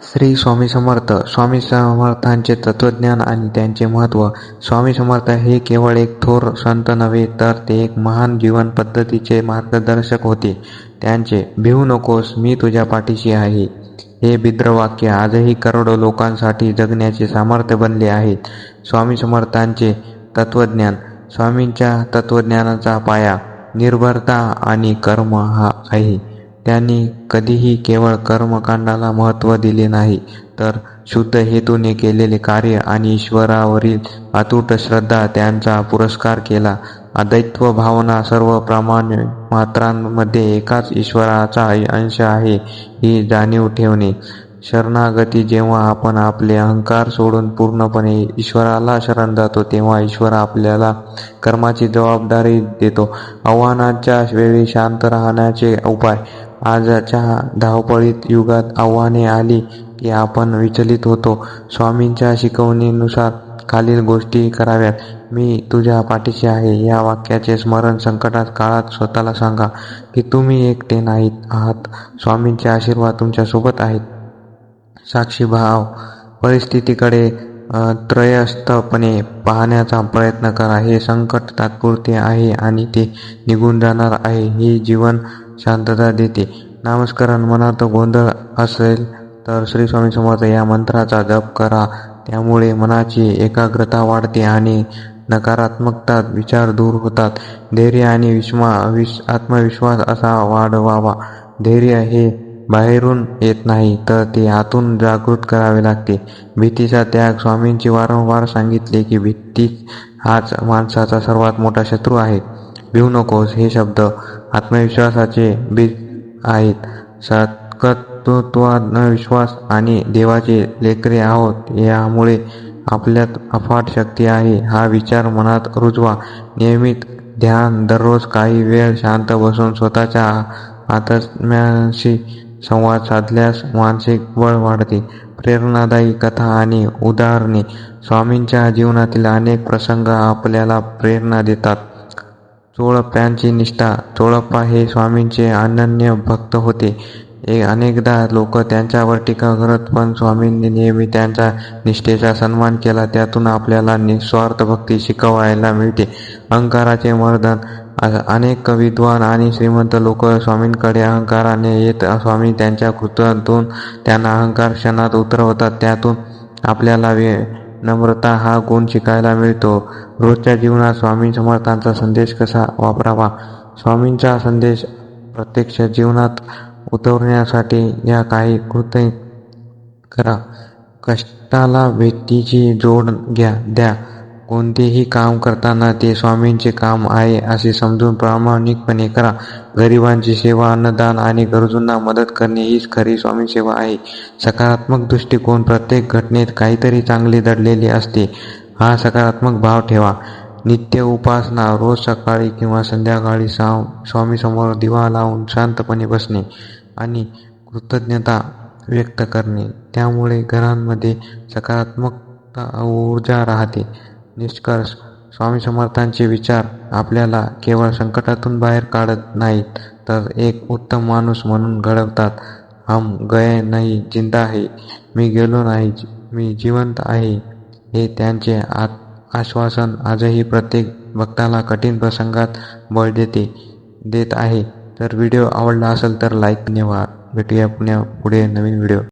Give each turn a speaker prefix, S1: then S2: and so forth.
S1: श्री स्वामी समर्थ. स्वामी समर्थांचे तत्वज्ञान आणि त्यांचे महत्त्व. स्वामी समर्थ हे केवळ एक थोर संत नव्हे तर ते एक महान जीवन पद्धतीचे मार्गदर्शक होते. त्यांचे भिवू नकोस मी तुझ्या पाठीशी आहे. हे बिद्रवाक्य आजही करोडो लोकांसाठी जगण्याचे सामर्थ्य बनले आहेत स्वामी समर्थांचे तत्वज्ञान स्वामींच्या तत्वज्ञानाचा पाया निर्भरता आणि कर्म हा आहे. त्यांनी कधीही केवळ कर्मकांडाला महत्त्व दिले नाही तर शुद्ध हेतूने केलेले कार्य आणि ईश्वरावरील अतूट श्रद्धा त्यांचा पुरस्कार केला. अद्वैत्व भावना सर्व प्रमाण मात्रांमध्ये एकाच ईश्वराचा अंश आहे ही जाणीव ठेवणे. शरणागती जेव्हा आपण आपले अहंकार सोडून पूर्णपणे ईश्वराला शरण जातो तेव्हा ईश्वर आपल्याला कर्माची जबाबदारी देतो. आव्हानाच्या वेळी शांत राहण्याचे उपाय. आजच्या धावपळीत युगात आव्हाने आली की आपण विचलित होतो. स्वामींच्या शिकवणीनुसार खालील गोष्टी कराव्यात. मी तुझ्या पाठीशी आहे. या वाक्याचे स्मरण संकटात काळात स्वतःला सांगा की तुम्ही एकटे नाहीत. आहात. स्वामींचे आशीर्वाद तुमच्यासोबत आहेत. साक्षी भाव. परिस्थितीकडे त्रयस्थपणे पाहण्याचा प्रयत्न करा. हे संकट तात्पुरते आहे आणि ते निघून जाणार आहे. हे जीवन शांतता देते. नामस्करण मनात गोंधळ असेल तर श्री स्वामी समर्थ या मंत्राचा जप करा. त्यामुळे मनाची एकाग्रता वाढते आणि नकारात्मकता विचार दूर होतात. धैर्य आणि विश्वा विश आत्मविश्वास असा वाढवावा. धैर्य हे बाहेरून येत नाही तर ते आतून जागृत करावे लागते. भीतीचा त्याग स्वामींची वारंवार सांगितले की भीती हाच माणसाचा सर्वात मोठा शत्रू आहे. भिवू नकोस हे शब्द आत्मविश्वासाचे बीज आहेत. सत्कर्तृत्वात विश्वास आणि देवाचे लेकरे आहोत यामुळे आपल्यात अफाट शक्ती आहे. हा विचार मनात रुजवा. नियमित ध्यान दररोज काही वेळ शांत बसून स्वतःच्या आत्म्याशी संवाद साधल्यास मानसिक बळ वाढते. प्रेरणादायी कथा आणि उदाहरणे. स्वामींच्या जीवनातील अनेक प्रसंग आपल्याला प्रेरणा देतात. चोळप्यांची निष्ठा. चोळप्पा हे स्वामींचे अनन्य भक्त होते. ए अनेकदा लोक त्यांच्यावर टीका करत पण स्वामींनी नेहमी त्यांच्या निष्ठेचा सन्मान केला. त्यातून आपल्याला निस्वार्थ भक्ती शिकवायला मिळते. अहंकाराचे मर्दन अनेक विद्वान आणि श्रीमंत लोक स्वामींकडे अहंकाराने येत. स्वामी त्यांच्या कृत्यातून त्यांना अहंकार क्षणात उतरवतात. त्यातून आपल्याला वे नम्रता हा गुण शिकायला मिळतो. रोजच्या जीवनात स्वामी समर्थांचा संदेश कसा वापरावा? स्वामींचा संदेश प्रत्यक्ष जीवनात उतरण्यासाठी या काही कृत्य करा. कष्टाला व्यक्तीची जोड घ्या द्या. कोणतेही काम करताना ते स्वामींचे काम आहे असे समजून प्रामाणिकपणे करा. गरिबांची सेवा अन्नदान आणि गरजूंना मदत करणे हीच खरी स्वामी सेवा आहे. सकारात्मक दृष्टिकोन प्रत्येक घटनेत काहीतरी चांगले दडलेले असते. हा सकारात्मक भाव ठेवा. नित्य उपासना रोज सकाळी किंवा संध्याकाळी सा स्वामीसमोर दिवा लावून शांतपणे बसणे आणि कृतज्ञता व्यक्त करणे. त्यामुळे घरांमध्ये सकारात्मकता ऊर्जा राहते. निष्कर्ष. स्वामी समर्थांचे विचार आपल्याला केवळ संकटातून बाहेर काढत नाहीत तर एक उत्तम माणूस म्हणून घडवतात. हम गए नाही जिंदा आहे. मी गेलो नाही मी जिवंत आहे. हे त्यांचे आत आश्वासन आजही प्रत्येक भक्ताला कठीण प्रसंगात बळ देते देत आहे. तर व्हिडिओ आवडला असेल तर लाईक धन्यवाद. भेटूया पुण्या पुढे नवीन व्हिडिओ